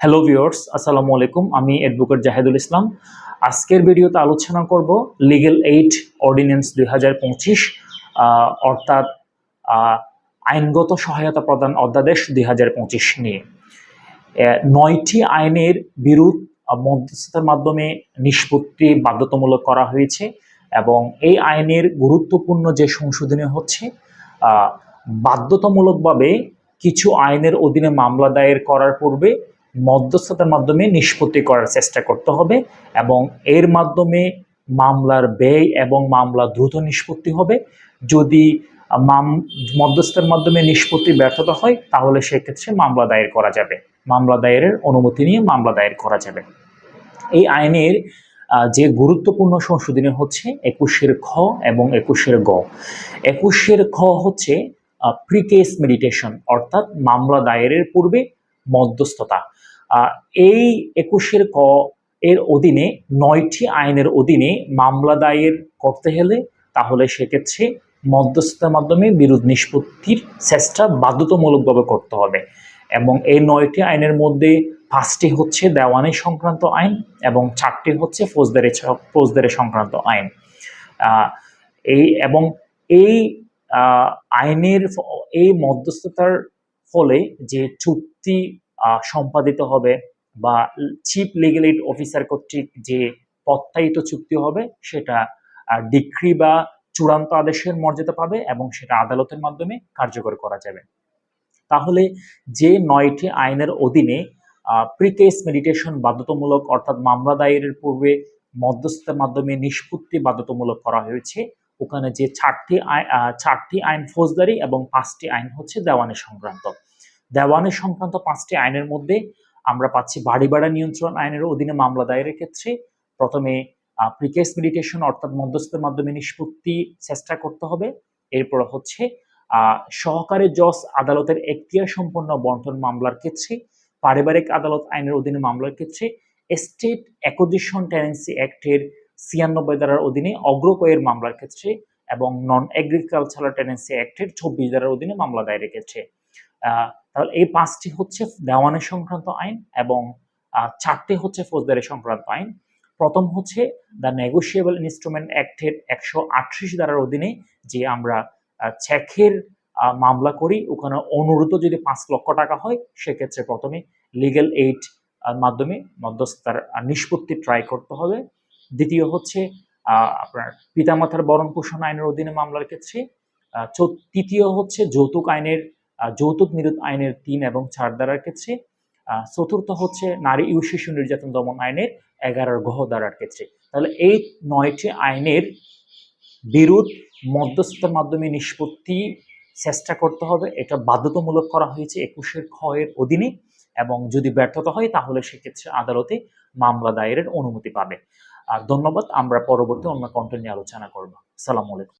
Hello viewers আসসালামু আলাইকুম। আমি অ্যাডভোকেট জাহেদুল ইসলাম। আজকের ভিডিওতে আলোচনা করব লিগেল এইড অর্ডিন্যান্স দুই হাজার পঁচিশ অর্থাৎ আইনগত সহায়তা প্রদান অধ্যাদেশ দুই হাজার পঁচিশ নিয়ে। নয়টি আইনের আহ, মধ্যস্থতার মাধ্যমে নিষ্পত্তি বাধ্যতামূলক করা হয়েছে এবং এই আইনের গুরুত্বপূর্ণ যে সংশোধনী হচ্ছে বাধ্যতামূলকভাবে কিছু আইনের অধীনে মামলা দায়ের করার পূর্বে মধ্যস্থতার মাধ্যমে নিষ্পত্তি করার চেষ্টা করতে হবে এবং এর মাধ্যমে মামলার ব্যয় এবং মামলা দ্রুত নিষ্পত্তি হবে। যদি মাম মধ্যস্থতার মাধ্যমে নিষ্পত্তি ব্যর্থতা হয়, তাহলে সেক্ষেত্রে মামলা দায়ের করা যাবে। মামলা দায়েরের অনুমতি নিয়ে মামলা দায়ের করা যাবে। এই আইনের যে গুরুত্বপূর্ণ সংশোধনী হচ্ছে একুশের খ এবং একুশের গ। একুশের খ হচ্ছে প্রিকেস মেডিটেশন অর্থাৎ মামলা দায়েরের পূর্বে মধ্যস্থতা। এই একুশের ক এর অধীনে নয়টি আইনের অধীনে মামলা দায়ের করতে হলে তাহলে সেক্ষেত্রে মধ্যস্থতার মাধ্যমে বিরোধ নিষ্পত্তির চেষ্টা বাধ্যতামূলকভাবে করতে হবে। এবং এই নয়টি আইনের মধ্যে পাঁচটি হচ্ছে দেওয়ানি সংক্রান্ত আইন এবং চারটি হচ্ছে ফৌজদারি ফৌজদারি সংক্রান্ত আইন। এই এবং এই আইনের এই মধ্যস্থতার ফলে যে চুক্তি সম্পাদিত হবে বা চিফ লিগেল এইড অফিসার কর্তৃক যে প্রত্যায়িত চুক্তি হবে সেটা ডিক্রি বা চূড়ান্ত আদেশের মর্যাদা পাবে এবং সেটা আদালতের মাধ্যমে কার্যকর করা যাবে। তাহলে যে নয়টি আইনের অধীনে প্রিকেস মেডিটেশন বাধ্যতামূলক অর্থাৎ মামলা দায়েরের পূর্বে মধ্যস্থতার মাধ্যমে নিষ্পত্তি বাধ্যতামূলক করা হয়েছে, ওখানে যে চারটি চারটি আইন ফৌজদারি এবং পাঁচটি আইন হচ্ছে দেওয়ানি সংক্রান্ত। দেওয়ানি সংক্রান্ত পাঁচটি আইনের মধ্যে আমরা পাচ্ছি বাড়ি ভাড়া নিয়ন্ত্রণ আইনের অধীনে মামলা দায়েরের ক্ষেত্রে। প্রথমে প্রিকেস মেডিটেশন অর্থাৎ মধ্যস্থের মাধ্যমে নিষ্পত্তি চেষ্টা করতে হবে। এরপর হচ্ছে সহকারী জজ আদালতের এখতিয়ার সম্পন্ন বন্টন মামলার ক্ষেত্রে, পারিবারিক আদালত আইনের অধীনে মামলার ক্ষেত্রে, স্টেট অ্যাকোজিশন টেনেন্সি অ্যাক্টের ছিয়ানব্বই ধারার অধীনে অগ্রকয়ের মামলার ক্ষেত্রে এবং নন এগ্রিকালচারাল টেনেন্সি অ্যাক্টের চব্বিশ ধারার অধীনে মামলা দায়েরের ক্ষেত্রে। তাহলে এই পাঁচটি হচ্ছে দেওয়ানি সংক্রান্ত আইন এবং চারটি হচ্ছে ফৌজদারি সংক্রান্ত আইন। প্রথম হচ্ছে দ্য নেগোসিয়েবল ইনস্ট্রুমেন্ট অ্যাক্টের একশো আটত্রিশ ধারার অধীনে যে আমরা চেকের মামলা করি ওখানে অনুরোধ যদি পাঁচ লক্ষ টাকা হয় সেক্ষেত্রে প্রথমে লিগেল এইড মাধ্যমে মধ্যস্থার আহ, নিষ্পত্তি ট্রাই করতে হবে। দ্বিতীয় হচ্ছে আপনার পিতামাতার বরণ পোষণ আইনের অধীনে মামলার ক্ষেত্রে তৃতীয় হচ্ছে যৌতুক আইনের যৌতুক নিরোধ আইনের তিন এবং চার দ্বারার ক্ষেত্রে চতুর্থ হচ্ছে নারী ও শিশু নির্যাতন দমন আইনের এগারোর গহ দ্বারার ক্ষেত্রে। তাহলে এই নয়টি আইনের বিরোধ মধ্যস্থতার মাধ্যমে নিষ্পত্তি চেষ্টা করতে হবে। এটা বাধ্যতামূলক করা হয়েছে একুশের ক্ষয়ের অধীনে এবং যদি ব্যর্থতা হয় তাহলে সেক্ষেত্রে আদালতে মামলা দায়েরের অনুমতি পাবে। আর ধন্যবাদ, আমরা পরবর্তী অন্য কন্টেন্ট নিয়ে আলোচনা করব। সালাম আলাইকুম।